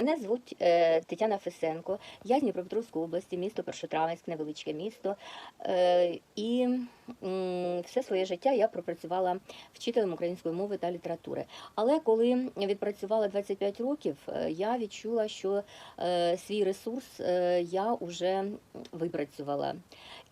Мене звуть е, Тетяна Фесенко. Я з Дніпропетровської області, місто Першотравенськ, невеличке місто. Е, і м, все своє життя я пропрацювала вчителем української мови та літератури. Але коли відпрацювала 25 років, е, я відчула, що е, свій ресурс е, я вже випрацювала.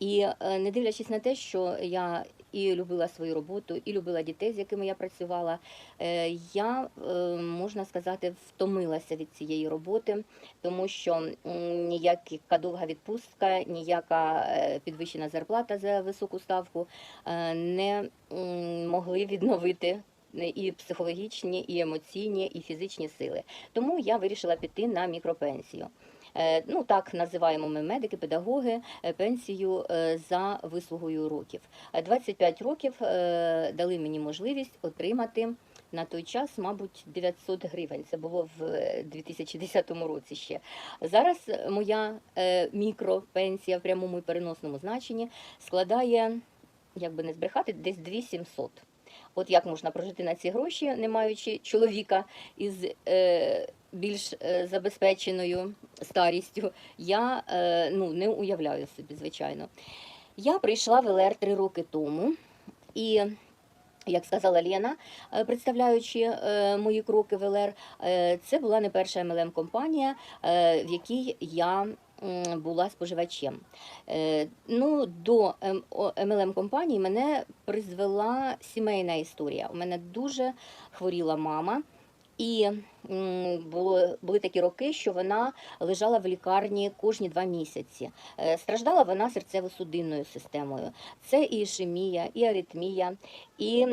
І е, не дивлячись на те, що я і любила свою роботу, і любила дітей, з якими я працювала, е, я е, можна сказати втомилася від цієї роботи, тому що ніяка довга відпустка, ніяка е, підвищена зарплата за високу ставку не могли відновити. І психологічні, і емоційні, і фізичні сили. Тому я вирішила піти на мікропенсію. Е, Ну так називаємо ми медики, педагоги е, пенсію е, за вислугою років. Е, 25 років дали мені можливість отримати на той час, мабуть, 900 гривень. Це було в е, 2010 році ще. Зараз моя мікропенсія в прямому і переносному значенні складає, як би не збрехати, десь 2700. От як можна прожити на ці гроші, не маючи чоловіка із більш е, забезпеченою старістю, я е, ну, не уявляю собі, звичайно. Я прийшла в ЛР три роки тому, і, як сказала Лена, е, представляючи мої кроки в ЛР, це була не перша MLM-компанія, е, в якій я була споживачем. Ну, до MLM-компанії мене призвела сімейна історія. У мене дуже хворіла мама. І було, були такі роки, що вона лежала в лікарні кожні два місяці. Е, Страждала вона серцево-судинною системою. Це і ішемія, і аритмія, і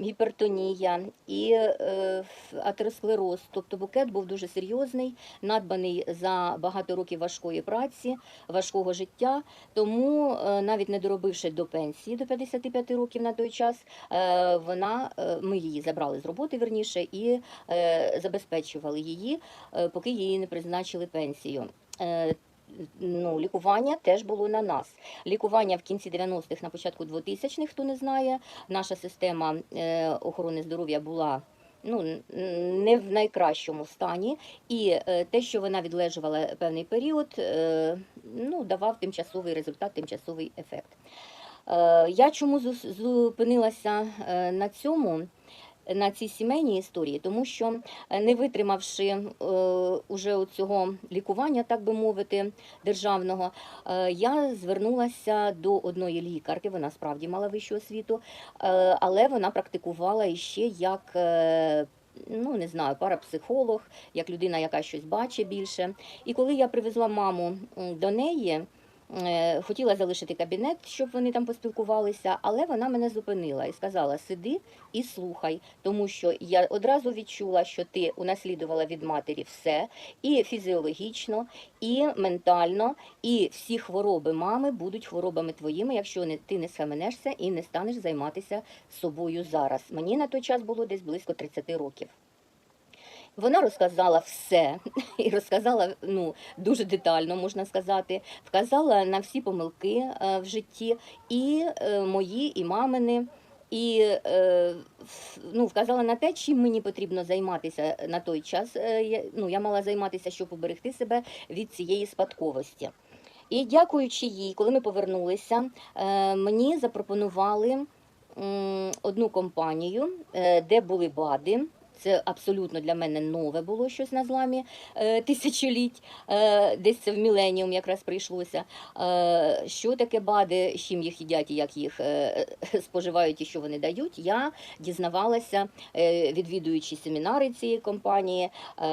гіпертонія, і е, атеросклероз. Тобто букет був дуже серйозний, надбаний за багато років важкої праці, важкого життя. Тому, е, навіть не доробивши до пенсії до 55 років на той час, вона, ми її забрали з роботи верніше і забезпечували її, е, поки її не призначили пенсію. Е, Ну, лікування теж було на нас. Лікування в кінці 90-х, на початку 2000-х, хто не знає, наша система е, охорони здоров'я була ну, не в найкращому стані. І те, що вона відлежувала певний період, ну, давав тимчасовий результат, тимчасовий ефект. Я чому зупинилася на цьому? На цій сімейній історії, тому що е, не витримавши е, уже цього лікування, так би мовити, державного, е, я звернулася до одної лікарки. Вона справді мала вищу освіту, е, але вона практикувала іще як. е, Ну, не знаю, парапсихолог, як людина, яка щось бачить більше. І коли я привезла маму до неї, хотіла залишити кабінет, щоб вони там поспілкувалися, але вона мене зупинила і сказала: сиди і слухай, тому що я одразу відчула, що ти унаслідувала від матері все, і фізіологічно, і ментально, і всі хвороби мами будуть хворобами твоїми, якщо ти не схаменешся і не станеш займатися собою зараз. Мені на той час було десь близько 30 років. Вона розказала все і розказала ну дуже детально, можна сказати, вказала на всі помилки е, в житті, і е, мої, і мамини. І е, ну, вказала на те, чим мені потрібно займатися на той час. Ну, я мала займатися, щоб уберегти себе від цієї спадковості. І дякуючи їй, коли ми повернулися, мені запропонували одну компанію, де були БАДи. Це абсолютно для мене нове було щось на зламі е, тисячоліть. Е, десь це в міленіум якраз прийшлося. Е, що таке БАДи, чим їх їдять і як їх споживають і що вони дають, я дізнавалася, відвідуючи семінари цієї компанії,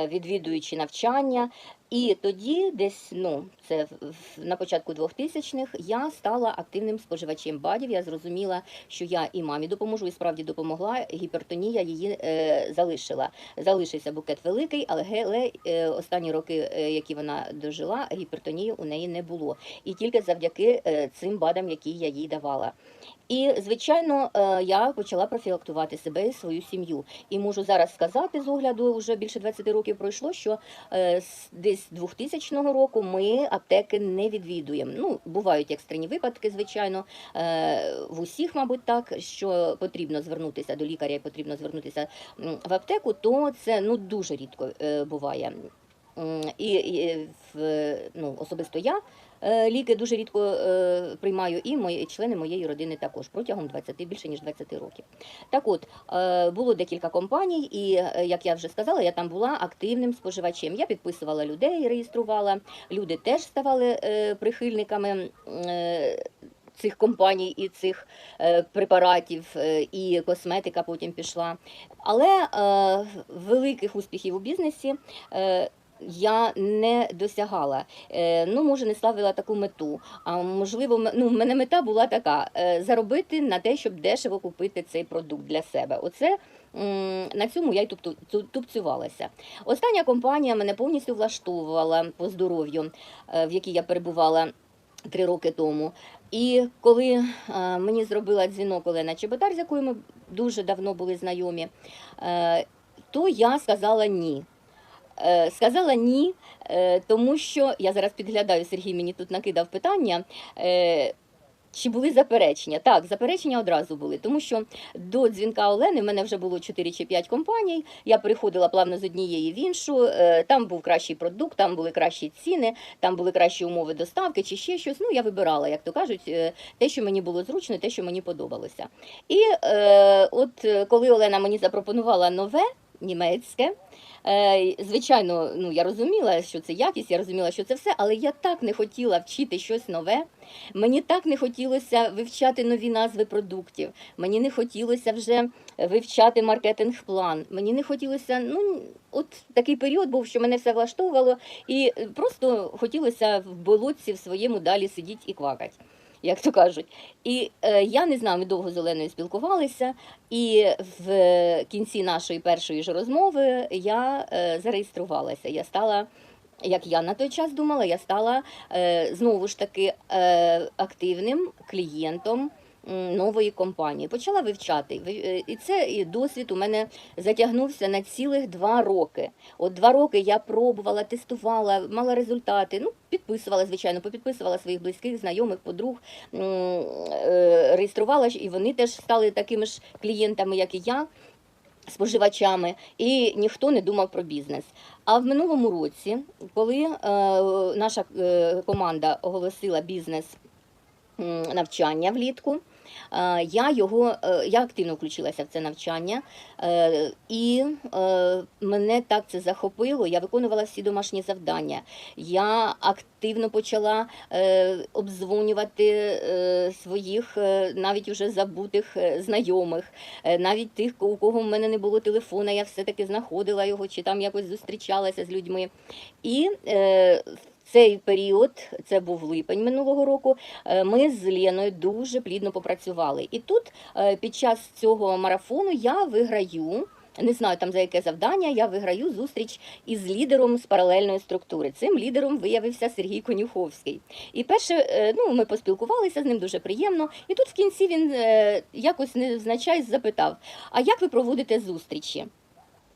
відвідуючи навчання. І тоді, десь ну це на початку 2000-х, я стала активним споживачем БАДів. Я зрозуміла, що я і мамі допоможу, і справді допомогла. Гіпертонія її е, залишила. Залишився букет великий, але геле, е, останні роки, е, які вона дожила, гіпертонії у неї не було. І тільки завдяки е, цим БАДам, які я їй давала. І, звичайно, е, я почала профілактувати себе і свою сім'ю. І можу зараз сказати, з огляду вже більше 20 років пройшло, що е, з 2000 року ми аптеки не відвідуємо. Ну, бувають екстрені випадки, звичайно, е, в усіх, мабуть, так, що потрібно звернутися до лікаря і потрібно звернутися в аптеку, то це ну дуже рідко е, буває. І, і в, ну, особисто я ліки дуже рідко е, приймаю, і мої члени моєї родини також протягом 20, більше ніж 20 років. Так от, е, було декілька компаній, і е, як я вже сказала, я там була активним споживачем. Я підписувала людей, реєструвала. Люди теж ставали е, прихильниками. е, Цих компаній і цих е, препаратів, е, і косметика потім пішла. Але е, великих успіхів у бізнесі е, я не досягала. Е, ну, може, не ставила таку мету. А можливо, ну, в мене мета була така: е, заробити на те, щоб дешево купити цей продукт для себе. Оце на цьому я й тупцювалася. Остання компанія мене повністю влаштовувала по здоров'ю, е, в якій я перебувала. Три роки тому. І коли мені зробила дзвінок Олена Чеботар, з якою ми дуже давно були знайомі, то я сказала ні. Е, Сказала ні, е, тому що я зараз підглядаю, Сергій мені тут накидав питання. е, Чи були заперечення? Так, заперечення одразу були, тому що до дзвінка Олени в мене вже було 4 чи 5 компаній. Я переходила плавно з однієї в іншу. Там був кращий продукт, там були кращі ціни, там були кращі умови доставки чи ще щось. Ну, я вибирала, як то кажуть, те, що мені було зручно, те, що мені подобалося. І е, от коли Олена мені запропонувала нове німецьке. Е, Звичайно, ну я розуміла, що це якість, я розуміла, що це все, але я так не хотіла вчити щось нове. Мені так не хотілося вивчати нові назви продуктів. Мені не хотілося вже вивчати маркетинг-план. Мені не хотілося, ну от такий період був, що мене все влаштовувало, і просто хотілося в болотці в своєму далі сидіти і квакати. Як то кажуть, і е, я не знаю, ми довго з Оленою спілкувалися, і в кінці нашої першої ж розмови я е, зареєструвалася. Я стала, як я на той час думала, я стала е, знову ж таки е, активним клієнтом нової компанії. Почала вивчати. Ви- е, І це досвід у мене затягнувся на цілих два роки. От два роки я пробувала, тестувала, мала результати. Ну, підписувала, звичайно, попідписувала своїх близьких, знайомих, подруг, е, реєструвала, і вони теж стали такими ж клієнтами, як і я. Споживачами, і ніхто не думав про бізнес. А в минулому році, коли е, наша е, команда оголосила бізнес навчання влітку, я його е, я активно включилася в це навчання, е, і е, мене так це захопило. Я виконувала всі домашні завдання. Я активно почала е, обдзвонювати е, своїх е, навіть уже забутих е, знайомих, е, навіть тих, у кого в мене не було телефона, я все-таки знаходила його чи там якось зустрічалася з людьми. І е, цей період, це був липень минулого року, е, ми з Леною дуже плідно попрацювали. І тут е, під час цього марафону я виграю. Не знаю там за яке завдання, я виграю зустріч із лідером з паралельної структури. Цим лідером виявився Сергій Конюховський. І перше, е, ну ми поспілкувалися з ним дуже приємно. І тут в кінці він якось невзначай запитав: А як ви проводите зустрічі?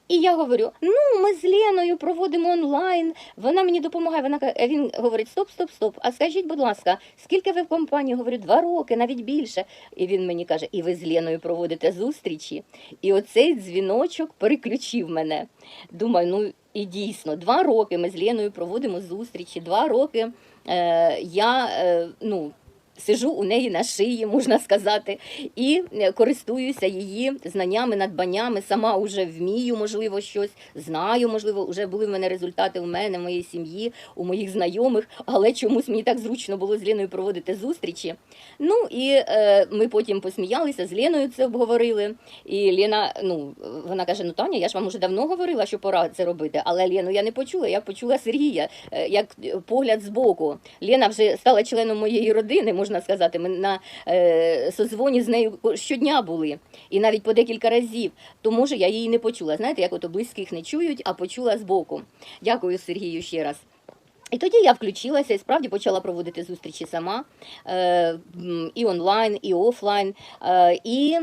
І я говорю: ну, ми з Леною проводимо онлайн, вона мені допомагає. Вона він говорить: стоп, стоп, стоп. А скажіть, будь ласка, скільки ви в компанії? Говорю, два роки, навіть більше. І він мені каже: І ви з Леною проводите зустрічі? І оцей дзвіночок переключив мене. Думаю, ну і дійсно, два роки ми з Леною проводимо зустрічі, два роки е, я е, ну. Сижу у неї на шиї, можна сказати, і е, користуюся її знаннями, надбаннями. Сама вже вмію, можливо, щось знаю, можливо, вже були в мене результати у мене, в моїй сім'ї, у моїх знайомих, але чомусь мені так зручно було з Леною проводити зустрічі. Ну і е, ми потім посміялися, з Леною це обговорили. І Лена, ну вона каже: Ну Таня, я ж вам уже давно говорила, що пора це робити. Але Лену я не почула. Я почула Сергія е, як погляд збоку. Лена вже стала членом моєї родини, можна сказати. Ми на е, созвоні з нею щодня були, і навіть по декілька разів. То може я її не почула. Знаєте, як ото близьких не чують, а почула збоку. Дякую Сергію ще раз. І тоді я включилася і справді почала проводити зустрічі сама е, і онлайн, і офлайн. Е, і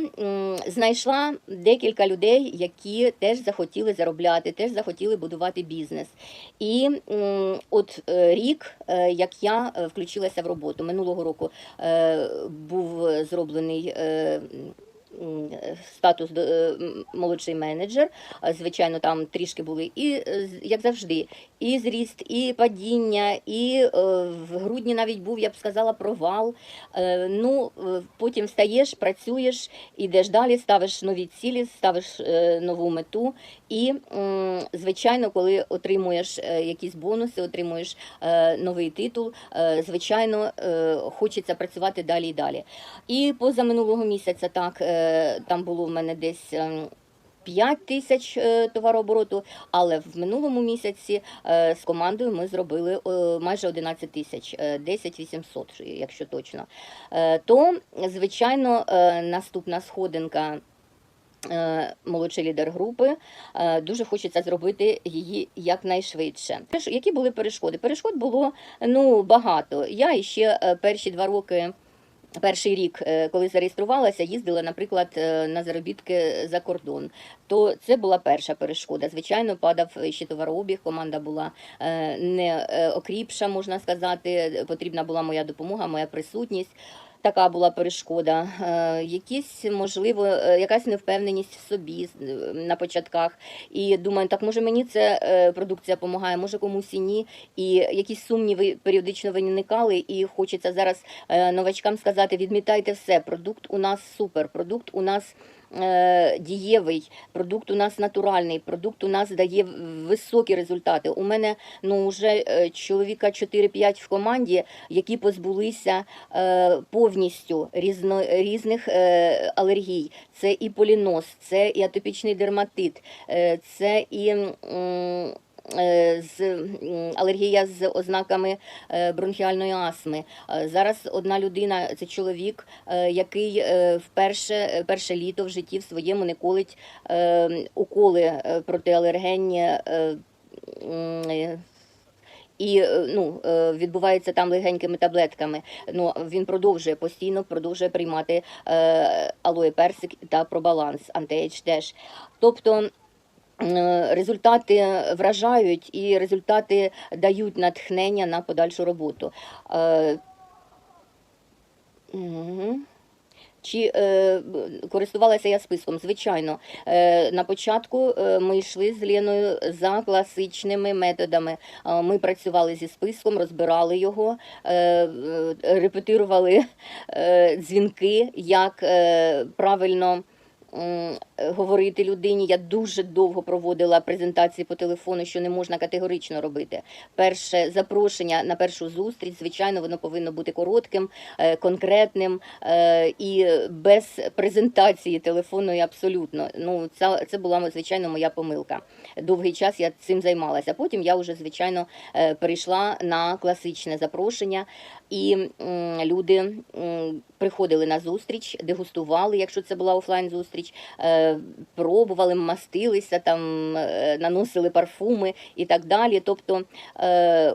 знайшла декілька людей, які теж захотіли заробляти, теж захотіли будувати бізнес. І от е, рік, як я включилася в роботу, минулого року був зроблений. Статус е, молодший менеджер. Звичайно, там трішки були і е, як завжди, і зріст, і падіння, і е, в грудні навіть був, я б сказала, провал. Ну, потім встаєш, працюєш, ідеш далі, ставиш нові цілі, ставиш нову мету. І, звичайно, коли отримуєш е, якісь бонуси, отримуєш е, новий титул, е, звичайно, хочеться працювати далі і далі. І поза минулого місяця так там було в мене десь. ем, 5 тисяч е, товарообороту, але в минулому місяці з командою ми зробили майже 11 тисяч, е, 10 800, якщо точно. То, звичайно, наступна сходинка молодший лідер групи. Е, Дуже хочеться зробити її якнайшвидше. Які були перешкоди? Перешкод було ну багато. Я іще е, перші два роки. Перший рік, е, коли зареєструвалася, їздила, наприклад, е, на заробітки за кордон. То це була перша перешкода. Звичайно, падав ще товарообіг. Команда була е, не е, окріпша, можна сказати. Потрібна була моя допомога, моя присутність. Така була перешкода. Е, Якісь, можливо, е, якась невпевненість в собі е, на початках. І думаю, так може мені ця е, продукція допомагає, може комусь і ні. І якісь сумніви періодично виникали, і хочеться зараз новачкам сказати: відмітайте все. Продукт у нас супер, продукт у нас. Е, Дієвий продукт у нас натуральний, продукт у нас дає високі результати. У мене ну вже е, чоловіка 4-5 в команді, які позбулися е, повністю різно, різних алергій. Це і полінос, це і атопічний дерматит, це і. Е, З алергія з ознаками е, бронхіальної астми. Е, Зараз одна людина, це чоловік, який вперше перше літо в житті в своєму не колить уколи протиалергенні. і ну, відбувається там легенькими таблетками. Ну, він продовжує постійно продовжує приймати е, алоє персик та пробаланс, антиейдж теж. Тобто результати вражають і результати дають натхнення на подальшу роботу. Е. Чи е, користувалася я списком? Звичайно, е, на початку е, ми йшли з Леною за класичними методами. Е, Ми працювали зі списком, розбирали його, е, е, репетирували е, дзвінки, як е, правильно. М, Говорити людині, я дуже довго проводила презентації по телефону, що не можна категорично робити. Перше запрошення на першу зустріч, звичайно, воно повинно бути коротким, е, конкретним е, і без презентації телефонної абсолютно. Ну, це, це була звичайно моя помилка. Довгий час я цим займалася. Потім я вже звичайно е, перейшла на класичне запрошення, і люди приходили на зустріч, дегустували, якщо це була офлайн зустріч, е, пробували, мастилися, там е, наносили парфуми і так далі. Тобто е,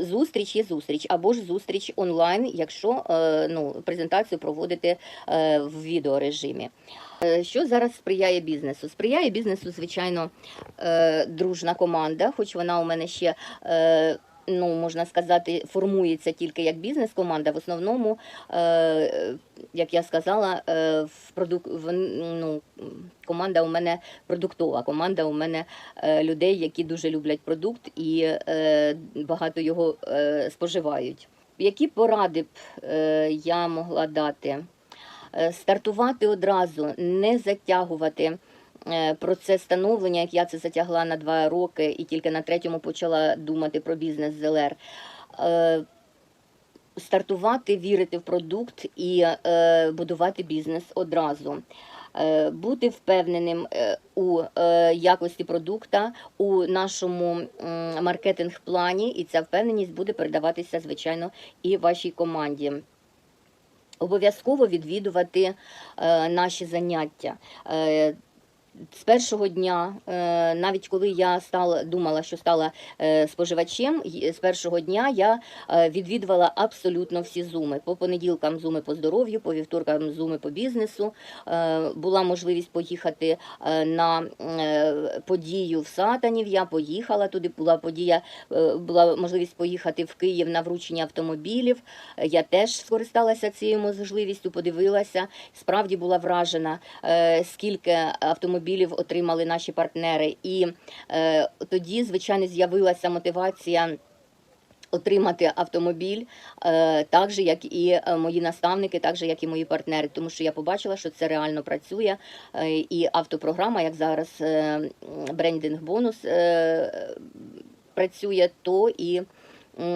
зустріч є зустріч, або ж зустріч онлайн, якщо е, ну, презентацію проводити в відеорежимі. Що зараз сприяє бізнесу? Сприяє бізнесу, звичайно, дружна команда, хоч вона у мене ще. Ну, можна сказати, формується тільки як бізнес-команда. В основному, е, як я сказала, е, в продук... в, ну, команда у мене продуктова. Команда у мене е, людей, які дуже люблять продукт і багато його споживають. Які поради б я могла дати? Стартувати одразу, не затягувати е, процес становлення, як я це затягла на два роки, і тільки на третьому почала думати про бізнес з. Е, Стартувати, вірити в продукт і е, будувати бізнес одразу. Бути впевненим у якості продукта у нашому маркетинг-плані, і ця впевненість буде передаватися, звичайно, і вашій команді. Обов'язково відвідувати наші заняття. З першого дня, е, навіть коли я стала думала, що стала е, споживачем, з першого дня я е, відвідувала абсолютно всі зуми. По понеділкам зуми по здоров'ю, по вівторкам зуми по бізнесу. Була можливість поїхати на подію в Сатанів. Я поїхала туди. Була подія, була можливість поїхати в Київ на вручення автомобілів. Я теж скористалася цією можливістю, подивилася. Справді була вражена, скільки автомобілів отримали наші партнери. І е, тоді, звичайно, з'явилася мотивація. Отримати автомобіль е, так же, як і е, мої наставники, так же, як і мої партнери, тому що я побачила, що це реально працює. Е, і автопрограма, як зараз брендинг бонус працює, то і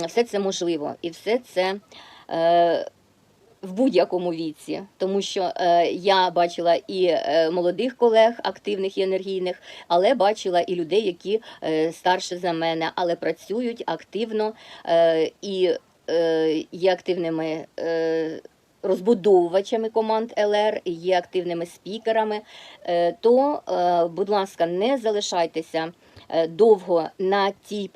все це можливо. І все це в будь-якому віці, тому що е, я бачила і е, молодих колег, активних і енергійних, але бачила і людей, які е, старше за мене, але працюють активно е, і е, є активними. Е, Розбудовувачами команд ЛР, є активними спікерами, Е, то, е, будь ласка, не залишайтеся довго на тій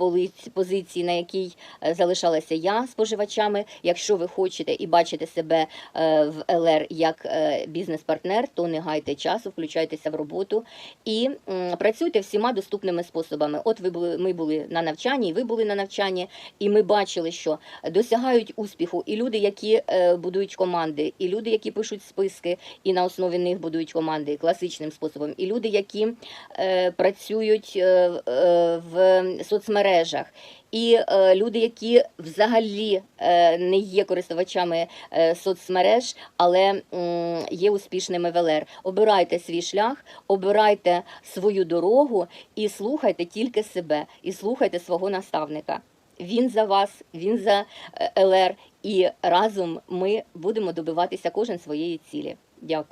позиції, на якій е, залишалася я споживачами. Якщо ви хочете і бачите себе е, в ЛР як е, бізнес-партнер, то не гайте часу, включайтеся в роботу і працюйте всіма доступними способами. От ви були, ми були на навчанні, і ви були на навчанні, і ми бачили, що досягають успіху і люди, які е, будують команди, і люди, які пишуть списки, і на основі них будують команди класичним способом, і люди, які е, працюють е, е, в соцмережах. І е, люди, які взагалі е, не є користувачами е, соцмереж, але є успішними в ЛР. Обирайте свій шлях, обирайте свою дорогу і слухайте тільки себе, і слухайте свого наставника. Він за вас, він за ЛР, і разом ми будемо добиватися кожен своєї цілі. Дякую.